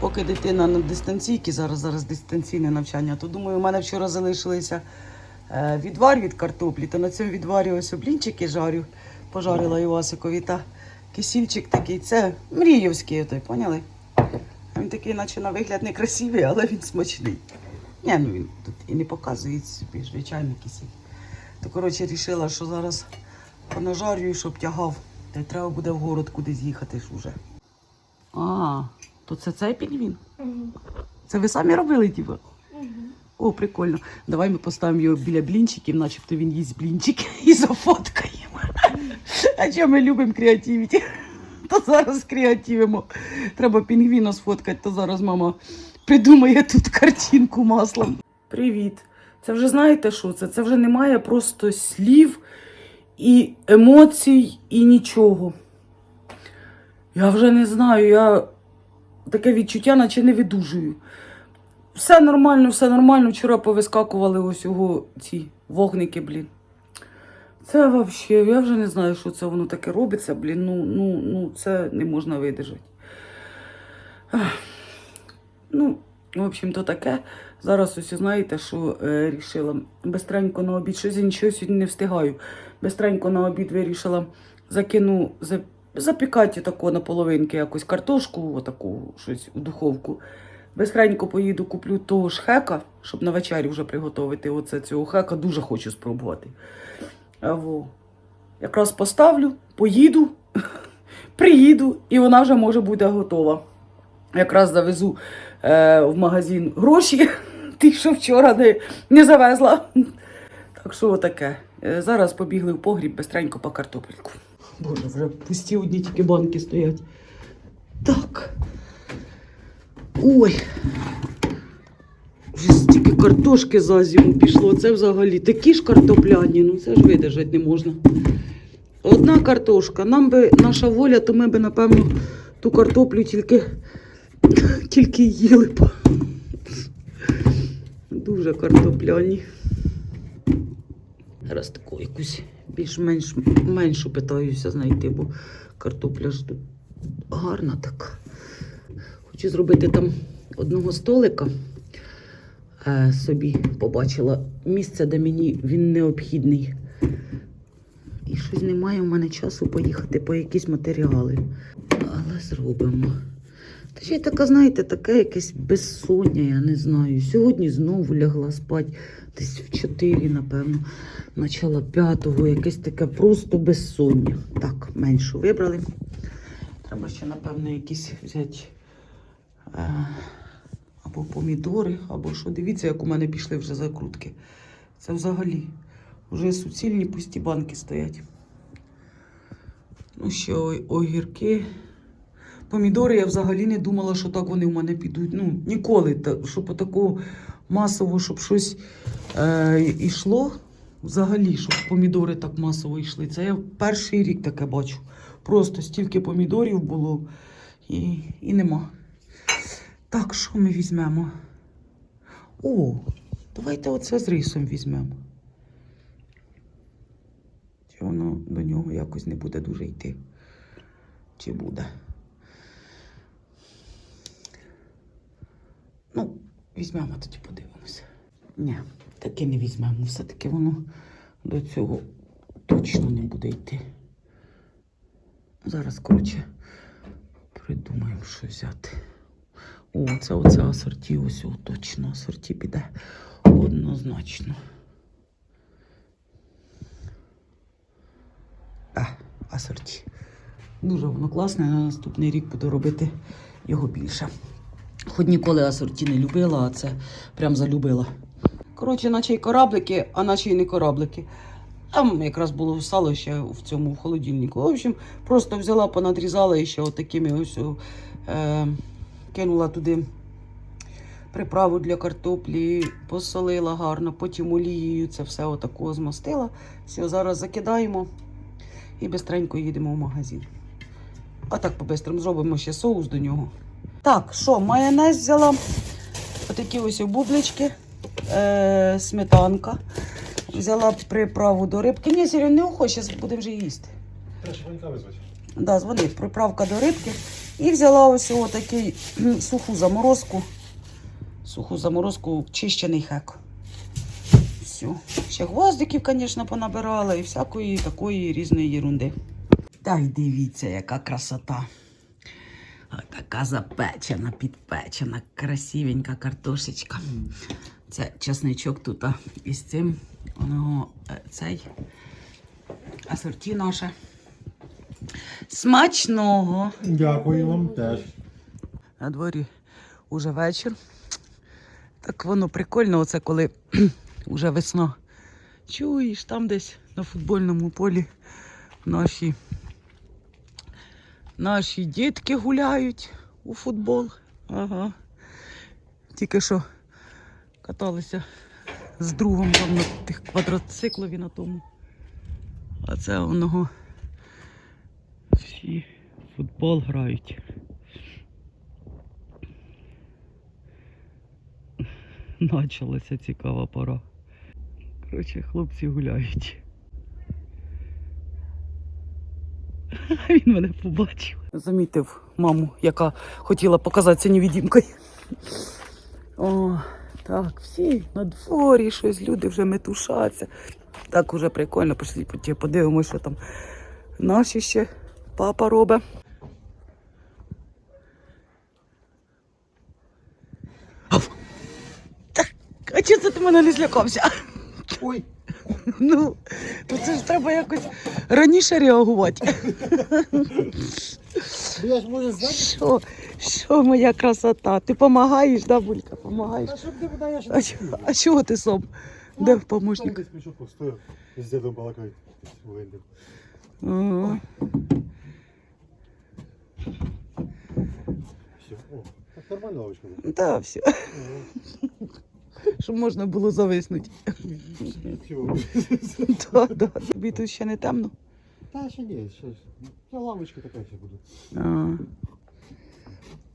поки дитина на дистанційці, зараз зараз дистанційне навчання, то думаю, у мене вчора залишилися е, відвар від картоплі, то на цьому відварі ось блінчики жарю, пожарила Івасикові та кисільчик такий. Це мріївський, той, поняли? Він такий, наче на вигляд не красивий, але він смачний. Ні, ну він тут і не показує собі звичайний кисіль. То коротше рішила, що зараз понажарюю, щоб тягав. Та й треба буде в город кудись їхати ж уже. А, то це цей пінгвін? Це ви самі робили, типу? О, прикольно. Давай ми поставимо його біля блінчиків, начебто він їсть блінчики і зафоткаємо. А що ми любимо креативіті? То зараз креативимо. Треба пінгвіна сфоткати, то зараз мама придумає тут картинку маслом. Привіт. Це вже знаєте що це? Це вже немає просто слів і емоцій, і нічого. Я вже не знаю, я таке відчуття, наче не видужую. Все нормально, все нормально. Вчора повискакували ось його ці вогники, блін. Це взагалі, я вже не знаю, що це воно таке робиться, блін. Ну, ну, ну це не можна видержати. Ну, в общем, то таке. Зараз ось знаєте, що е. Бестренько на обід, щось я нічого сьогодні не встигаю. Бестренько на обід вирішила закину за, запікати тако на половинки якусь картошку, отаку щось у духовку. Бестренько поїду, куплю того ж хека, щоб на вечерю вже приготувати. Оце цього хека дуже хочу спробувати. Во. Якраз поставлю, поїду, приїду, і вона вже може бути готова. Якраз завезу е, в магазин гроші, ті, що вчора не, не завезла. Так що отаке. Е, зараз побігли в погріб бистренько по картопельку. Боже, вже пусті одні тільки банки стоять. Так. Ой. Вже стільки картошки за зиму пішло. Це взагалі такі ж картопляні, ну це ж видержати не можна. Одна картошка. Нам би наша воля, то ми би, напевно, ту картоплю тільки, тільки їли б. Дуже картопляні. Зараз таку якусь більш-менш меншу питаюся знайти, бо картопля ж тут гарна така. Хочу зробити там одного столика. Е, собі побачила місце, де мені він необхідний. І щось немає в мене часу поїхати по якісь матеріали. Але зробимо. Та ще така, знаєте, таке якесь безсоння, я не знаю. Сьогодні знову лягла спати десь в 4, напевно, начало п'ятого, якесь таке просто безсоння. Так, меншу вибрали. Треба ще, напевно, якісь взяти е, або помідори, або що. Дивіться, як у мене пішли вже закрутки. Це взагалі вже суцільні пусті банки стоять. Ну, ще огірки. Помідори я взагалі не думала, що так вони в мене підуть. Ну, ніколи, щоб отако масово, щоб щось е, йшло. Взагалі, щоб помідори так масово йшли. Це я перший рік таке бачу. Просто стільки помідорів було і, і нема. Так, що ми візьмемо? О, давайте оце з рисом візьмемо. Чи воно до нього якось не буде дуже йти? Чи буде? Ну, візьмемо тоді подивимося. Ні, таки не візьмемо. Все-таки воно до цього точно не буде йти. Зараз, коротше, придумаємо, що взяти. О, це оце асорті, ось о, точно асорті піде однозначно. Так, асорті. Дуже воно класне, на наступний рік буду робити його більше. Хоч ніколи асорті не любила, а це прям залюбила. Коротше, наче й кораблики, а наче й не кораблики. Там якраз було сало ще в цьому в холодильнику. В общем, просто взяла, понадрізала і ще отакими ось е, кинула туди приправу для картоплі, посолила гарно, потім олією це все отако змастила. Все, зараз закидаємо і бистренько їдемо в магазин. А так по-бистрому зробимо ще соус до нього. Так, що, майонез взяла. Отакі ось бублички, е, сметанка. Взяла приправу до рибки. Ні, Сірю, не охоче, будемо вже їсти. Да, дзвони, приправка до рибки І взяла ось такий суху заморозку. Суху заморозку, чищений хек. Все. Ще гвоздиків, звісно, понабирала і всякої такої різної єрунди. Та й дивіться, яка красота. Така запечена, підпечена, красивенька картошечка. Це чесничок тут а, із цим. Воно е, цей асорті наше. Смачного! Дякую вам теж. На дворі уже вечір. Так воно прикольно, оце коли вже весна. Чуєш, там десь на футбольному полі наші, наші дітки гуляють у футбол. Ага. Тільки що каталися з другом там на тих квадроциклові на тому. А це воно всі футбол грають. Началася цікава пора. Коротше, хлопці гуляють. Він мене побачив. Замітив маму, яка хотіла показатися невідімкою. О, так, всі на дворі щось, люди вже метушаться. Так уже прикольно, пішли подивимося, що там наші ще папа робить. Так, а чого це ти мене не злякався? Ой, Ну, то це ж треба якось раніше реагувати. я ж можу знати. Що, що моя красота? Ти допомагаєш, да, Булька? Помагаєш? А буде, я ж А, чого- а чого ти сам? Де помощник? Десь пішов постояв. З дідом балакають. Ага. Все. О, так нормально лавочка буде. Да, все. Щоб можна було зависнути. Все. Да, да. Тобі тут ще не темно. Та ще ні, ще ж. Та лавочка така ще буде. А,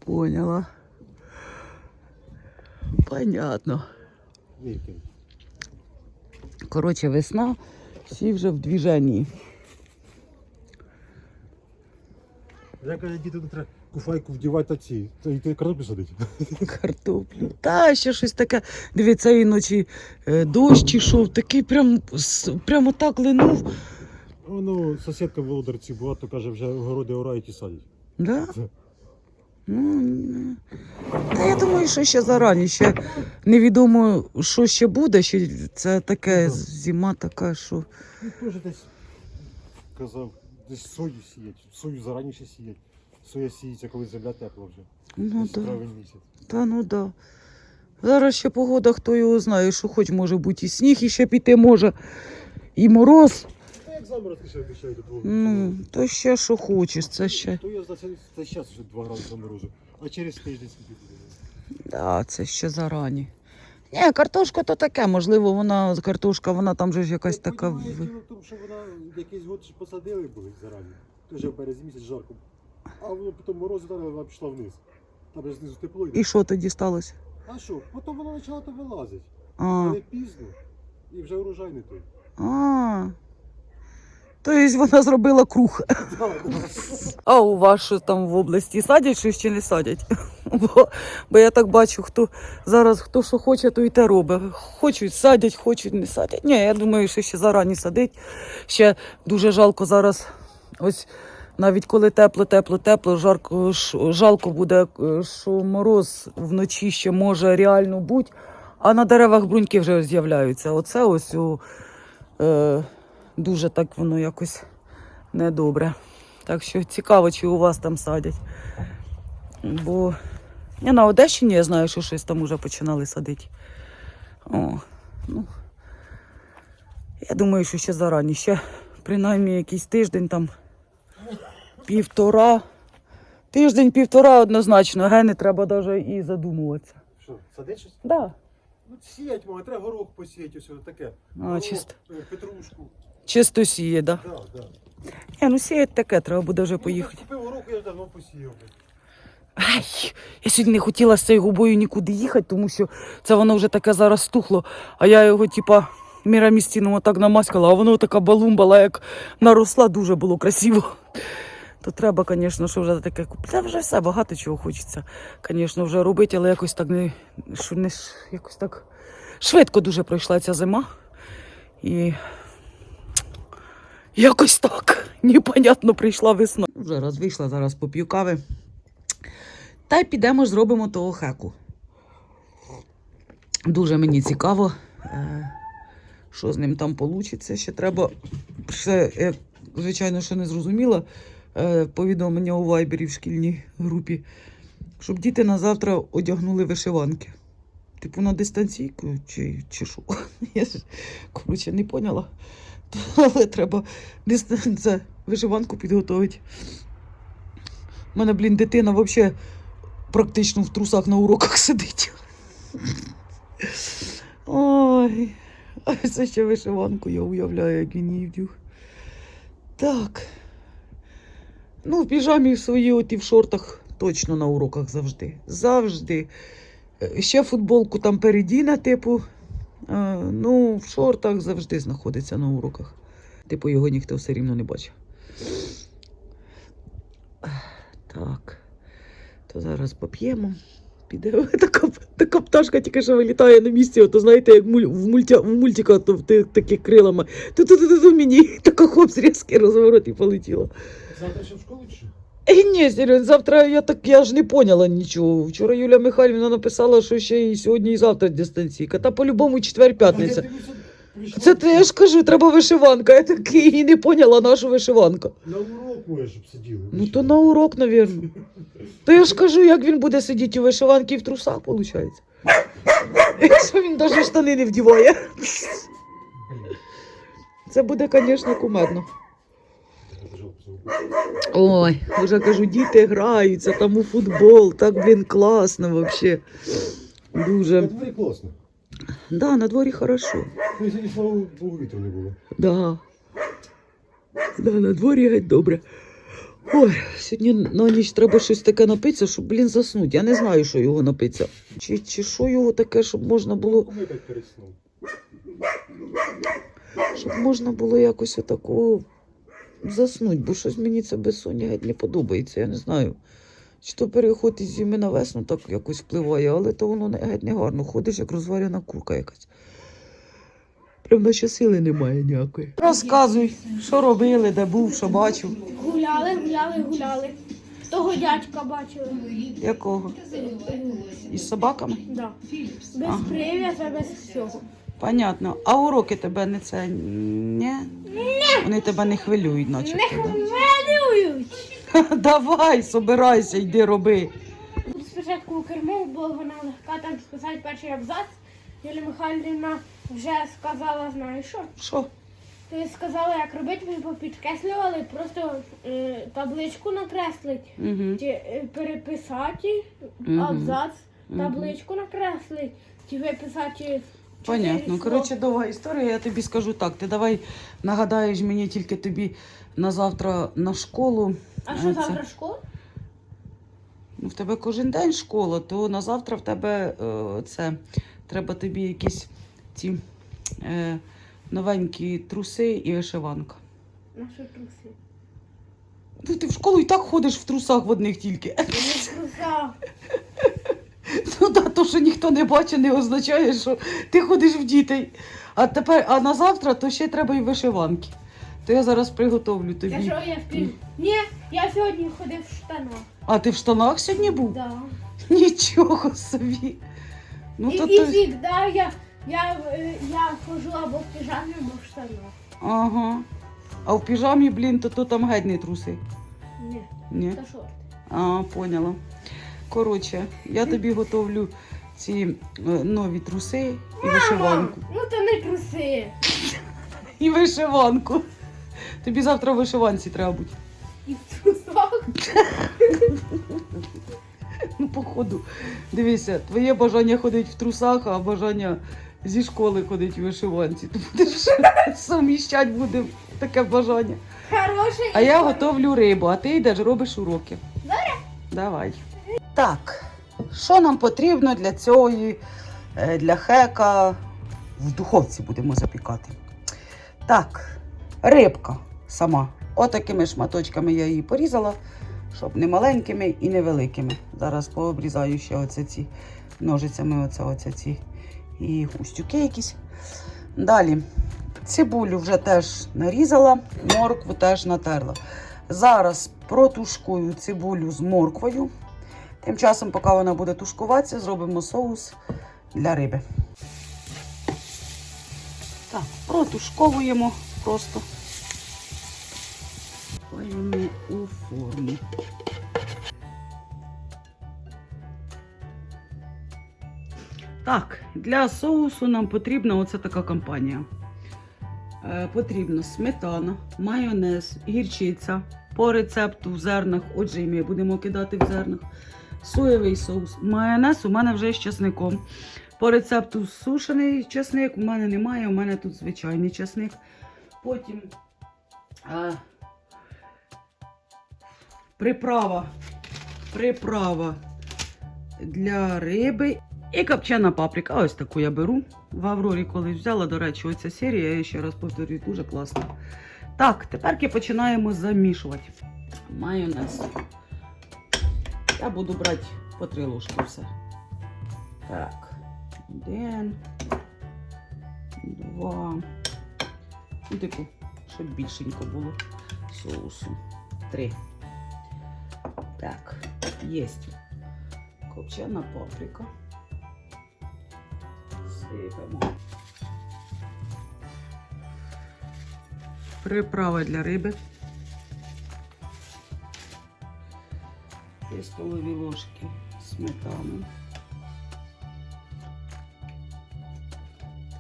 поняла. Понятно. Коротше, весна, всі вже в движенні. Я кажу, діти не треба куфайку вдівати та ці. Та й ти картоплю садить. Картоплю. Та ще щось таке. Дивіться, іночі е, дощ ішов, такий прям, прямо так линув. Воно сусідка в Володарці була, то каже, вже городи oraють і садять. Да? Ну, та я думаю, що ще зарані, ще невідомо, що ще буде. Ще це таке Ну, зима така, що. Ну, теж десь казав, десь сою сіять. Сою зараніше сіять. Соя сіється, коли земля тепла вже. Ну да. травень місяць. Та ну да. Зараз ще погода, хто його знає, що хоч може бути і сніг, і ще піти може, і мороз. Та як заморозки ще обіцяють до двох. Ну, то ще що хочеш, це ще. То я за це, це зараз вже два рази заморозив. А через тиждень скільки буде. Да, це ще зарані. Ні, картошка то таке, можливо, вона картошка, вона там же ж якась Ну, така. понімаєш, в- Діло в тому, що вона якийсь год посадили були зарані. Тоже в березні місяць жарко. А воно потім морози дали, вона пішла вниз. Там же знизу тепло йде. І що тоді сталося? А що? Потім вона почала то вилазити. А, Але пізно. І вже урожай не той. а. Тобто вона зробила круг. А у вас що там в області садять чи не садять? Бо, бо я так бачу, хто зараз хто що хоче, то і те робить. Хочуть садять, хочуть не садять. Ні, я думаю, що ще зарані садить. Ще дуже жалко зараз. Ось навіть коли тепло, тепло, тепло, жарко, жалко буде, е, що мороз вночі ще може реально бути, а на деревах бруньки вже з'являються. Оце ось у, е, дуже так воно якось недобре. Так що цікаво, чи у вас там садять. Бо я на Одещині я знаю, що щось там вже починали садити. О, ну, я думаю, що ще зарані. Ще принаймні якийсь тиждень там півтора. Тиждень-півтора однозначно, ге, не треба навіть і задумуватися. Що, садить щось? Да. Ну, сіять, мама, треба горох посіяти, усе таке. А, Горох, чисто. е, Петрушку. Чисто сіє, да. Да, да. Ні, ну сіять таке, треба буде вже Ну, поїхати. Купив горох, я давно посіяв. Ай, я сьогодні не хотіла з цією губою нікуди їхати, тому що це воно вже таке зараз стухло. А я його, типа, мірамістіном отак намаскала, а воно така балумбала, як наросла, дуже було красиво. То треба, звісно, що вже таке купити. Та вже все, багато чого хочеться, звісно, вже робити, але якось так не, що не якось так швидко дуже пройшла ця зима. І якось так непонятно прийшла весна. Вже раз вийшла, зараз поп'ю кави. Та й підемо ж зробимо того хеку. Дуже мені цікаво, е, що з ним там вийде. Ще треба, ще, я, звичайно, ще не зрозуміла е, повідомлення у Вайбері в шкільній групі, щоб діти на завтра одягнули вишиванки. Типу на дистанційку чи, чи що? Я ж, коротше, не поняла. Але треба це, вишиванку підготувати. У мене, блін, дитина взагалі практично в трусах на уроках сидить. Ой, а це ще вишиванку, я уявляю, як він її вдюг. Так. Ну, в піжамі в своїй от і в шортах точно на уроках завжди. Завжди. Е, Ще футболку там передіне, типу. А, ну, в шортах завжди знаходиться на уроках. Типу, його ніхто все рівно не бачив. Так. То зараз поп'ємо. Піде така, така пташка тільки що вилітає на місці, ото знаєте, як в, мульті, в мультика, то ти такі крилами. Ту-ту-ту-ту мені така хоп, різкий розворот і полетіла. Завтра ще в школу чи? Е, ні, серйозно, завтра я так я ж не поняла нічого. Вчора Юля Михайлівна написала, що ще і сьогодні, і завтра дистанційка. Та по-любому четвер-п'ятниця. Я вишиванку. Це те, я ж кажу, треба вишиванка. Я так і не поняла нашу вишиванка. На урок моє, щоб сиділи. Ну то на урок, навірно. То я ж кажу, як він буде сидіти у вишиванці і в трусах, виходить. Якщо він навіть штани не вдіває. Це буде, звісно, кумедно. Ой, вже кажу, діти граються там у футбол, так, блін, класно взагалі. На дворі класно. Да, на дворі хорошо. Ну, і слава Богу, вітру не було. Да. Да, на дворі геть добре. Ой, сьогодні на ніч треба щось таке напитися, щоб, блін, заснути. Я не знаю, що його напитися. Чи, чи що його таке, щоб можна було, щоб можна було якось отако заснути, бо щось мені це безсоння геть не подобається. Я не знаю. Чи то переход із зими на весну так якось впливає, але то воно не, геть не гарно. Ходиш, як розварена курка якась. Прям наче сили немає ніякої. Розказуй, що робили, де був, що бачив. Гуляли, гуляли, гуляли. Того дядька бачили. Якого? Із собаками? Да. Без Ага. прив'яза, без всього. Понятно. А уроки тебе не це ні? Вони тебе не хвилюють, начебто. Не Да? хвилюють. Давай, собирайся, йди роби. Буду спочатку у керму, бо вона легка там сказати перший абзац. Юлія Михайлівна вже сказала, знаєш що? Що? Ти сказала, як робити, ми попідкреслювали, просто е, табличку накреслить, Угу. чи е, переписати Мгм. абзац, табличку накреслить, чи виписати. Понятно. Коротше, довга історія, я тобі скажу так. Ти давай нагадаєш мені тільки тобі на завтра на школу. А що це- завтра школа? Ну, в тебе кожен день школа, то на завтра в тебе е, це треба тобі якісь ці е, новенькі труси і вишиванка. Наші труси. Ну, ти в школу і так ходиш в трусах в одних тільки. Я не в трусах. Ну да, то, що ніхто не бачить, не означає, що ти ходиш в дітей. А тепер, а на завтра то ще треба і вишиванки. То я зараз приготовлю тобі. що я впів? Ні, я сьогодні ходив в штанах. А ти в штанах сьогодні був? Да. Нічого собі. Ну, і то і ти... завжди я, я, е, я хожу або в піжамі, або в штанах. Ага. А в піжамі, блін, то, то там геть не труси. Ні, Ні. та шорти. А, поняла. Коротше, я тобі готовлю ці е, нові труси і вишиванку. Ну то не труси. І вишиванку. Тобі завтра в вишиванці треба бути. І в трусах. Ну, походу. Дивися, твоє бажання ходить в трусах, а бажання зі школи ходить в вишиванці. Ти будеш суміщати буде таке бажання. Хороше. А я готовлю рибу, а ти йдеш робиш уроки. Добре? Давай. Так, що нам потрібно для цієї, е, для хека в духовці будемо запікати. Так, рибка сама. Отакими шматочками я її порізала, щоб не маленькими і не великими. Зараз пообрізаю ще оце ці ножицями, оце, оце ці і устюки якісь. Далі цибулю вже теж нарізала, моркву теж натерла. Зараз протушкую цибулю з морквою. Тим часом, поки вона буде тушкуватися, зробимо соус для риби. Так, протушковуємо просто. Ставимо у форму. Так, для соусу нам потрібна оця така компанія. Е, потрібно сметана, майонез, гірчиця по рецепту в зернах. Отже, і ми будемо кидати в зернах. Соєвий соус. Майонез у мене вже з чесником. По рецепту сушений чесник у мене немає, у мене тут звичайний чесник. Потім е, приправа. Приправа для риби і копчена паприка. Ось таку я беру. В Аврорі колись взяла, до речі, оця серія, я ще раз повторюю, дуже класна. Так, тепер починаємо замішувати. Майонез. Я буду брати по три ложки все. Так. Один. Два. Ну, типу, щоб більшенько було соусу. Три. Так, єсть. Копчена паприка. Сипемо. Приправа для риби. Дві столові ложки сметани.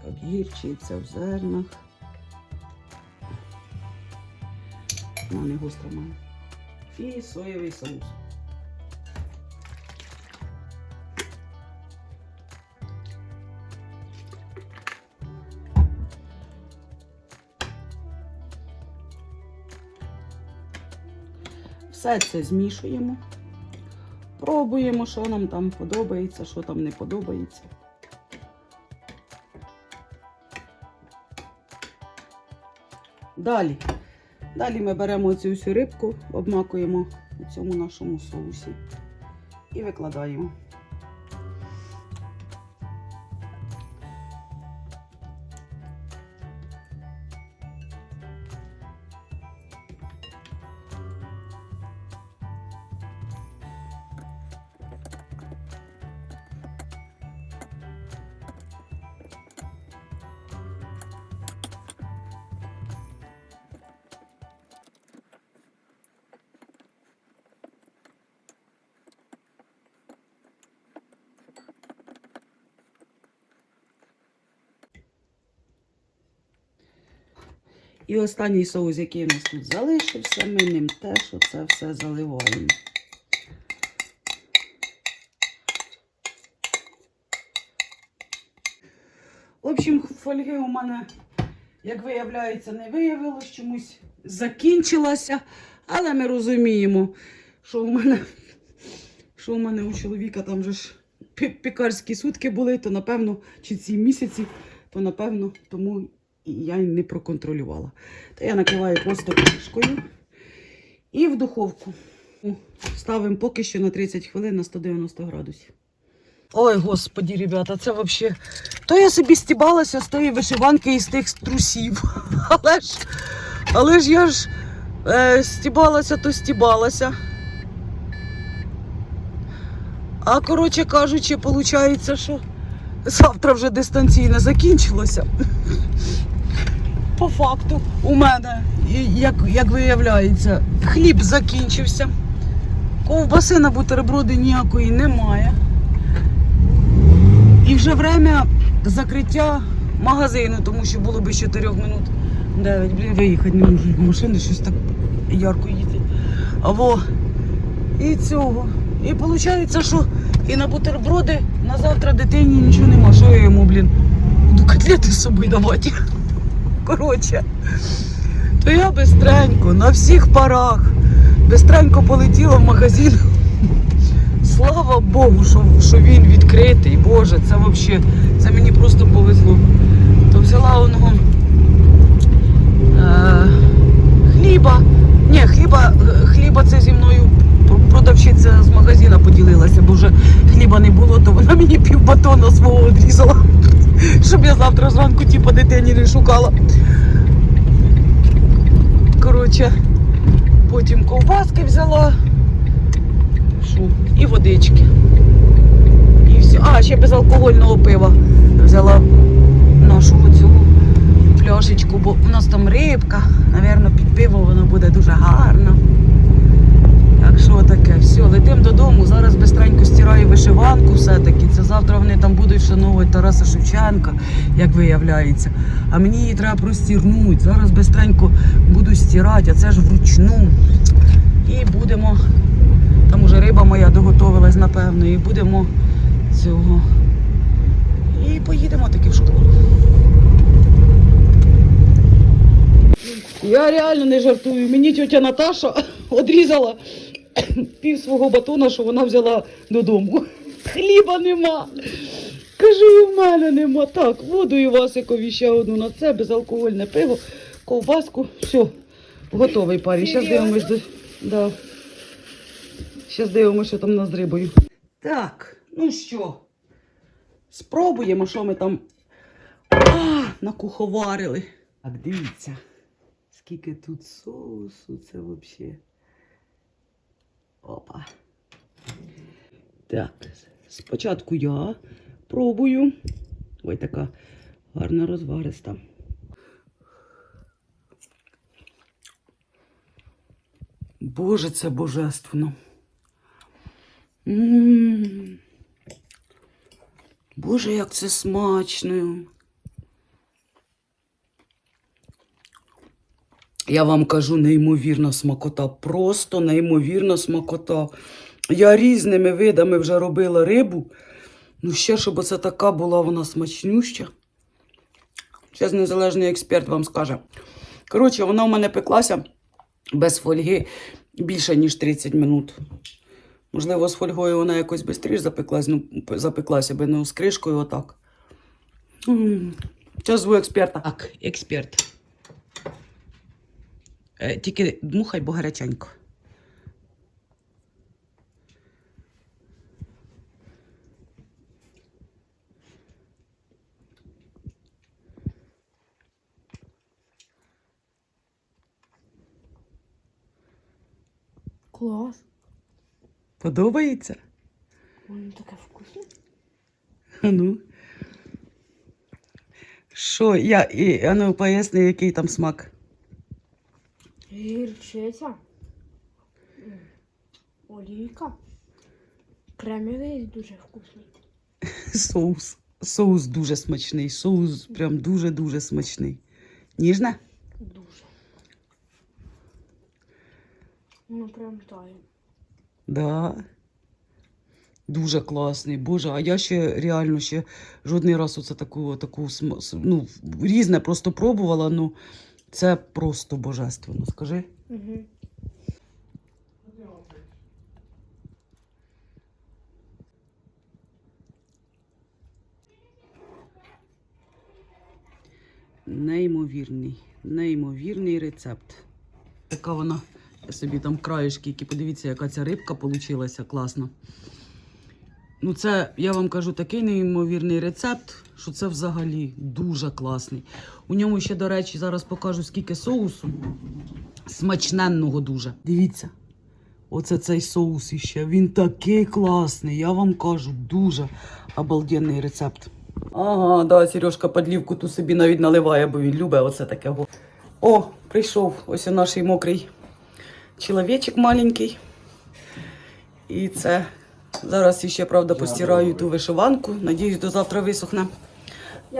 Так, гірчиця в зернах. Вона не гостра має. І соєвий соус. Все це змішуємо. Пробуємо, що нам там подобається, що там не подобається. Далі. Далі ми беремо цю всю рибку, обмакуємо у цьому нашому соусі і викладаємо. І останній соус, який у нас тут залишився, ми ним теж оце все заливаємо. В общем, фольги у мене, як виявляється, не виявилось, чомусь закінчилася. Але ми розуміємо, що у мене, що у мене у чоловіка там же ж пікарські сутки були, то напевно, чи ці місяці, то напевно, тому і я не проконтролювала. То я накриваю просто кришкою і в духовку. Ставимо поки що на 30 хвилин на 190 градусів. Ой, господі, ребята, це взагалі. То я собі стібалася з тої вишиванки і з тих трусів. Але ж, але ж я ж е, стібалася, то стібалася. А коротше кажучи, виходить, що завтра вже дистанційно закінчилося. По факту у мене, як, як виявляється, хліб закінчився. Ковбаси на бутерброди ніякої немає. І вже время закриття магазину, тому що було би з 4 минут 9. Блін, виїхати не можу. Машини щось так ярко їздять. Во. І цього. І виходить, що і на бутерброди на завтра дитині нічого нема. Що я йому, блін, буду котлети з собою давати коротше. То я бистренько, на всіх парах, бистренько полетіла в магазин. Слава Богу, що що він відкритий. Боже, це взагалі, це мені просто повезло. То взяла одного е, хліба. Ні, хліба, хліба це зі мною продавщиця з магазина поділилася, бо вже хліба не було, то вона мені пів батона свого відрізала щоб я завтра зранку ті по дитині не шукала. Коротше, потім ковбаски взяла. Шо? І водички. І все. А, ще безалкогольного пива взяла нашу цього пляшечку, бо у нас там рибка. Навірно, під пиво воно буде дуже гарно. Так що таке, все, летим додому. Зараз бистренько стираю вишиванку все-таки. Це завтра вони там будуть вшановувати Тараса Шевченка, як виявляється. А мені її треба простірнути. Зараз бистренько буду стирати, а це ж вручну. І будемо. Там уже риба моя доготовилась, напевно, і будемо цього. І поїдемо таки в школу. Я реально не жартую. Мені тетя Наташа одрізала пів свого батона, що вона взяла додому. Хліба нема. Кажу, і в мене нема. Так, воду і Васикові ще одну на це, безалкогольне пиво, ковбаску. Все, готовий парень. Зараз дивимось. до- Да. Зараз дивимося, що там нас з рибою. Так, ну що, спробуємо, що ми там а, накуховарили. Так, дивіться, скільки тут соусу, це взагалі. Опа. Так, спочатку я пробую. Ой, така гарна розвариста. Боже, це божественно. Боже, як це смачно. Я вам кажу, неймовірна смакота, просто неймовірна смакота. Я різними видами вже робила рибу. Ну, ще, щоб оце така була вона смачнюща. Зараз незалежний експерт вам скаже. Коротше, вона у мене пеклася без фольги більше, ніж 30 минут. Можливо, з фольгою вона якось швидше запеклась, ну, запеклася би, ну, з кришкою отак. Зараз зву експерта. Так, експерт. Е, тільки дмухай, бо гаряченько. Клас. Подобається? Воно таке вкусне. А Ну. Що, я, і, а ну поясни, який там смак. Гірчиця. Олійка. Кремовий дуже вкусний. Соус. Соус дуже смачний. Соус прям дуже-дуже смачний. Ніжне? Дуже. Ну прям тає. Да. Дуже класний. Боже, а я ще реально ще жодний раз оце таку, таку ну, різне просто пробувала, ну це просто божественно. Скажи. Угу. Неймовірний, неймовірний рецепт. Така вона, собі там краєшки, які подивіться, яка ця рибка получилася класна. Ну, це, я вам кажу, такий неймовірний рецепт, що це взагалі дуже класний. У ньому ще, до речі, зараз покажу, скільки соусу. Смачненного дуже. Дивіться. Оце цей соус іще. Він такий класний. Я вам кажу, дуже обалденний рецепт. Ага, да, Сережка подлівку ту собі навіть наливає, бо він любить оце таке. О, прийшов ось наш мокрий чоловічок маленький. І це зараз іще, правда, постираю ту вишиванку. Надіюсь, до завтра висохне.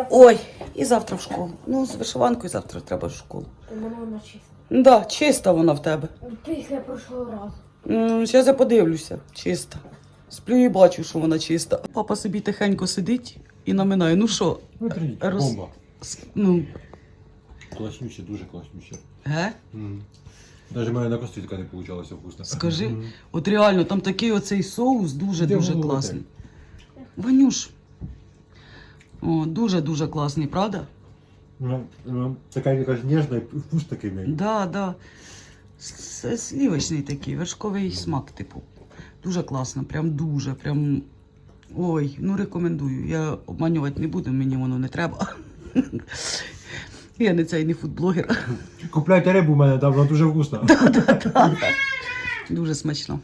Ой, і завтра в школу. Ну, з вишиванкою завтра треба в школу. Вона чиста. Да, чиста вона в тебе. Після прошлого разу. Зараз я подивлюся. Чиста. Сплю і бачу, що вона чиста. Папа собі тихенько сидить і наминає. Ну що, Смотри, Роз- бомба. ну, дуже класнюще. ге? Навіть мене на кості така не вийшло вкусно. Скажи, от реально, там такий оцей соус Де дуже-дуже воно класний. Ванюш. О, дуже-дуже класний, правда? Ну, ну, така якась ніжна, і вкус такий в неї. Да, да. Це слівочний такий, вершковий смак, типу. Дуже класно, прям дуже, прям. Ой, ну рекомендую. Я обманювати не буду, мені воно не треба. Я не цей не фудблогер. Купляйте рибу в мене, там вона дуже вкусна. Дуже смачно.